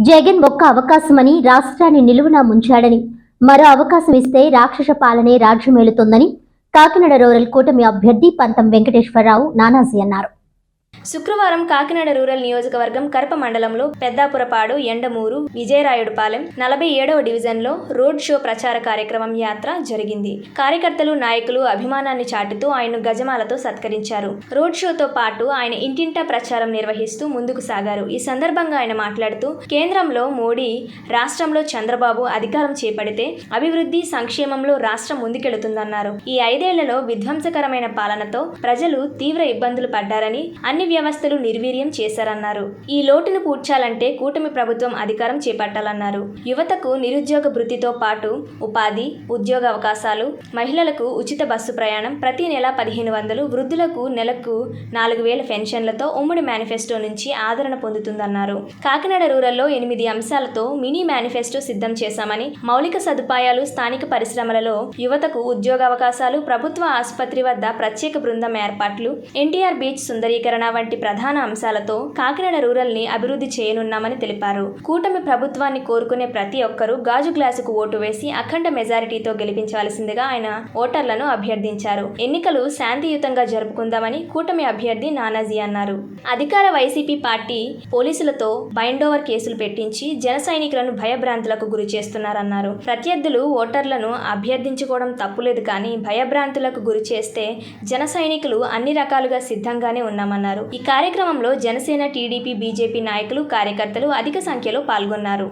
జగన్ ఒక్క అవకాశమని రాష్ట్రాన్ని నిలువునా ముంచాడని మరో అవకాశం ఇస్తే రాక్షస పాలనే రాజ్యమేలుతుందని కాకినాడ రూరల్ కూటమి అభ్యర్థి పంతం వెంకటేశ్వరరావు నానాజీ అన్నారు. శుక్రవారం కాకినాడ రూరల్ నియోజకవర్గం కరప మండలంలో పెద్దాపురపాడు ఎండమూరు విజయరాయుడుపాలెం నలభై ఏడవ డివిజన్లో రోడ్ షో ప్రచార కార్యక్రమం యాత్ర జరిగింది. కార్యకర్తలు నాయకులు అభిమానాన్ని చాటుతూ ఆయన్ను గజమాలతో సత్కరించారు. రోడ్ షోతో పాటు ఆయన ఇంటింటా ప్రచారం నిర్వహిస్తూ ముందుకు సాగారు. ఈ సందర్భంగా ఆయన మాట్లాడుతూ కేంద్రంలో మోడీ రాష్ట్రంలో చంద్రబాబు అధికారం చేపడితే అభివృద్ధి సంక్షేమంలో రాష్ట్రం ముందుకెళుతుందన్నారు. ఈ ఐదేళ్ళలో విధ్వంసకరమైన పాలనతో ప్రజలు తీవ్ర ఇబ్బందులు పడ్డారని అన్ని వ్యవస్థలు నిర్వీర్యం చేశారన్నారు. ఈ లోటును పూడ్చాలంటే కూటమి ప్రభుత్వం అధికారం చేపట్టాలన్నారు. యువతకు నిరుద్యోగ వృత్తితో పాటు ఉపాధి ఉద్యోగ అవకాశాలు మహిళలకు ఉచిత బస్సు ప్రయాణం ప్రతి నెల పదిహేను వందలు వృద్ధులకు నెలకు నాలుగు వేల పెన్షన్లతో ఉమ్మడి మేనిఫెస్టో నుంచి ఆదరణ పొందుతుందన్నారు. కాకినాడ రూరల్లో ఎనిమిది అంశాలతో మినీ మేనిఫెస్టో సిద్ధం చేశామని మౌలిక సదుపాయాలు స్థానిక పరిశ్రమలలో యువతకు ఉద్యోగావకాశాలు ప్రభుత్వ ఆసుపత్రి వద్ద ప్రత్యేక బృందం ఏర్పాట్లు ఎన్టీఆర్ బీచ్ సుందరీకరణ వంటి ప్రధాన అంశాలతో కాకినాడ రూరల్ని అభివృద్ధి చేయనున్నామని తెలిపారు. కూటమి ప్రభుత్వాన్ని కోరుకునే ప్రతి ఒక్కరూ గాజు గ్లాసుకు ఓటు వేసి అఖండ మెజారిటీతో గెలిపించవలసిందిగా ఆయన ఓటర్లను అభ్యర్థించారు. ఎన్నికలు శాంతియుతంగా జరుపుకుందామని కూటమి అభ్యర్థి నానాజీ అన్నారు. అధికార వైసీపీ పార్టీ పోలీసులతో బైండోవర్ కేసులు పెట్టించి జన సైనికులను భయభ్రాంతులకు గురి చేస్తున్నారన్నారు. ప్రత్యర్థులు ఓటర్లను అభ్యర్థించుకోవడం తప్పులేదు కానీ భయభ్రాంతులకు గురి చేస్తే జన సైనికులు అన్ని రకాలుగా సిద్ధంగానే ఉన్నామన్నారు. ఈ కార్యక్రమంలో జనసేన టీడీపీ బీజేపీ నాయకులు కార్యకర్తలు అధిక సంఖ్యలో పాల్గొన్నారు.